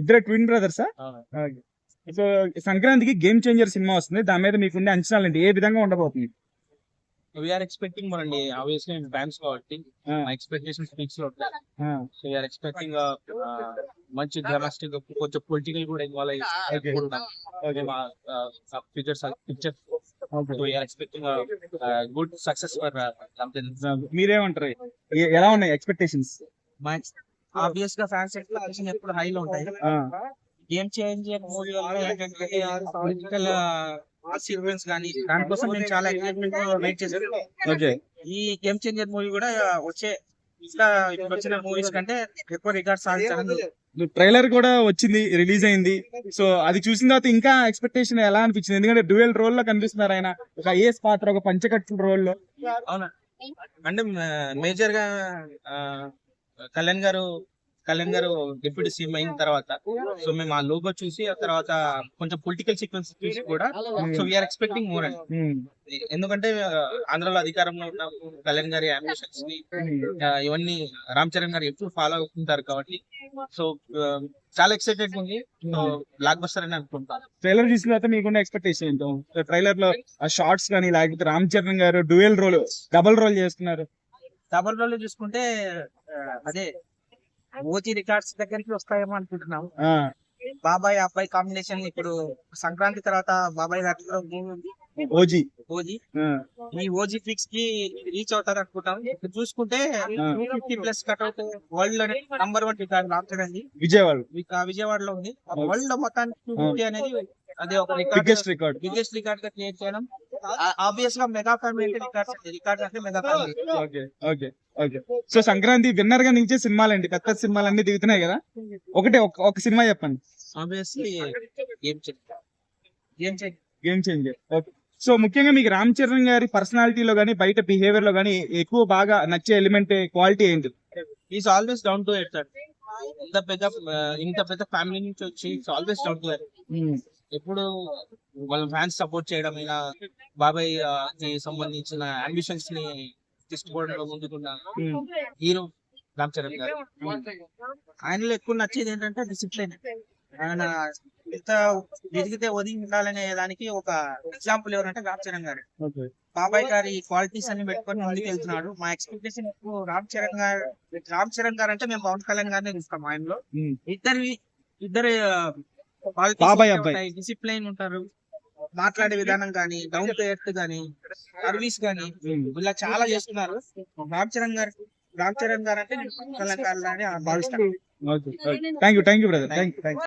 ఇద్దరు ట్విన్ బ్రదర్సా సో సంక్రాంతికి గేమ్ చేంజర్ సినిమా వస్తుంది. దాని మీద మీకుండే అంచనాలు ఏంటి? ఏ విధంగా ఉండబోతుంది? వీఆర్ ఎక్స్పెక్టింగ్ మరండి ఆబ్వియస్లీ మేము ఫ్యాన్స్ కాబట్టి మా ఎక్స్పెక్టేషన్స్ ఫిక్స్లో ఉంటాయి. సో వీఆర్ ఎక్స్పెక్టింగ్ మంచి డ్రామాస్టిక్ కొంచెం పొలిటికల్ కూడా ఇన్వాల్వ్. అయ్యి మా futures picture good success for మీరేమంటారు? ఎలా ఉన్నాయి ఎక్స్పెక్టేషన్స్ మా ఆబ్వియస్గా ఫ్యాన్స్ ఎక్స్పెక్టేషన్ ఎప్పుడు హైలో ఉంటాయి? Game change movie political sequence కానీ దానికోసం మేము చాలా ఎక్సైట్మెంట్ వెయిట్ చేసాం ఓకే ఈ గేమ్ చేంజర్ మూవీ కూడా వచ్చే ఇంకా ఇప్పుడు వచ్చిన మూవీస్ కంటే ఎక్కువ రికార్డ్ సాధించాలని ట్రైలర్ కూడా వచ్చింది రిలీజ్ అయింది. సో అది చూసిన తర్వాత ఇంకా ఎక్స్పెక్టేషన్ ఎలా అనిపించింది? ఎందుకంటే డ్యూయల్ రోల్లో కనిపిస్తున్నారు ఆయన. ఒక ఐఏఎస్ పాత్ర ఒక పంచకట్టు రోల్లో. అవునా? అంటే మేజర్గా ఆ, కళ్యాణ్ గారు కళ్యాణ్ గారు డిప్యూటీ సీఎం అయిన తర్వాత సో మేము ఆ లోగో చూసి ఆ తర్వాత కొంచెం పొలిటికల్ సీక్వెన్స్ చూసి కూడా సో వీఆర్ ఎక్స్పెక్టింగ్ మోర్ అండి ఎందుకంటే ఆంధ్రలో అధికారంలో ఉన్న కళ్యాణ్ గారి అంబిషన్స్ని ఇవన్నీ రామ్ చరణ్ గారు ఎప్పుడు ఫాలో అవుతుంటారు కాబట్టి సో చాలా ఎక్సైటెడ్ ఉంది. సో బ్లాక్ బస్టర్ అని అనుకుంటాను ట్రైలర్ చూసిన తర్వాత మీకున్న ఎక్స్పెక్టేషన్ ఏంటో? ట్రైలర్లో ఆ షార్ట్స్ కానీ లేకపోతే రామ్ చరణ్ గారు డ్యూయల్ రోల్ డబుల్ రోల్ చేస్తున్నారు. డబల్ రోల్ చూసుకుంటే అదే ఓజీ రికార్డ్స్ దగ్గరికి వస్తాయేమో అనుకుంటున్నాం. బాబాయ్ అబ్బాయి కాంబినేషన్ ఇప్పుడు సంక్రాంతి తర్వాత బాబాయ్ గారిలో ఓజీ. ఓజీ. ఈ ఓజీ ఫిక్స్కి రీచ్ అవుతారు అనుకుంటాం. ఇప్పుడు చూసుకుంటే two fifty plus cutout వరల్డ్లోనే number one record Ram Charan the Vijayawada విజయవాడలో ఉంది. వరల్డ్లో మొత్తానికి టూ ఫిఫ్టీ అనేది అది ఒక రికార్డ్. బిగ్గెస్ట్ రికార్డ్ బిగ్గెస్ట్ రికార్డ్గా క్రియేట్ చేయడం. ఆబ్వియస్గా మెగా ఫ్యామిలీ రికార్డ్స్ రికార్డ్ అంటే mega family okay okay okay so Sankranti విన్నర్గా నుంచే సినిమాలు అండి పెద్ద సినిమాలు అన్ని దిగుతున్నాయి కదా? ఒకటే ఒక- సినిమా చెప్పండి. Obviously game changer okay so ముఖ్యంగా మీకు రామ్ చరణ్ గారి పర్సనాలిటీలో గానీ బయట బిహేవియర్లో గానీ ఎక్కువ బాగా నచ్చే ఎలిమెంట్ క్వాలిటీ ఏంటి? Is always down to earth ఇంత పెద్ద ఇంత పెద్ద ఫ్యామిలీ నుంచి వచ్చి ఆల్వేస్ డౌన్ టు ఎర్త్ ఎప్పుడు వాళ్ళ ఫ్యాన్స్ సపోర్ట్ చేయడం ఇలా బాబాయ్కి సంబంధించిన అంబిషన్స్ని తీసుకోవడంలో ముందుకున్న హీరో రామ్ చరణ్ గారు. ఆయనలో ఎక్కువ నచ్చేది ఏంటంటే డిసిప్లిన్ ఆయన ఇంత ఎదిగితే ఒదిగి ఉండాలనే దానికి ఒక ఎగ్జాంపుల్ ఎవరంటే రామ్ చరణ్ గారు. బాబాయ్ గారి క్వాలిటీస్ అన్ని పెట్టుకొని ముందుకు వెళ్తున్నాడు. మా ఎక్స్పెక్టేషన్ ఎక్కువ రామ్ చరణ్ గారు రామ్ చరణ్ గారు అంటే మేము పవన్ కళ్యాణ్ గారినే చూస్తాం ఆయనలో. ఇద్దరి ఇద్దరు బాబాయ్ అబ్బాయి. డిసిప్లైన్ ఉంటారు. మాట్లాడే విధానం కానీ డౌన్ టు ఎర్త్ గానీ సర్వీస్ గానీ ఇలా చాలా చేస్తున్నారు. రామ్ చరణ్ గారు రామ్ చరణ్ గారు అంటే గారు అని భావిస్తాను thank you thank you brother thank you thank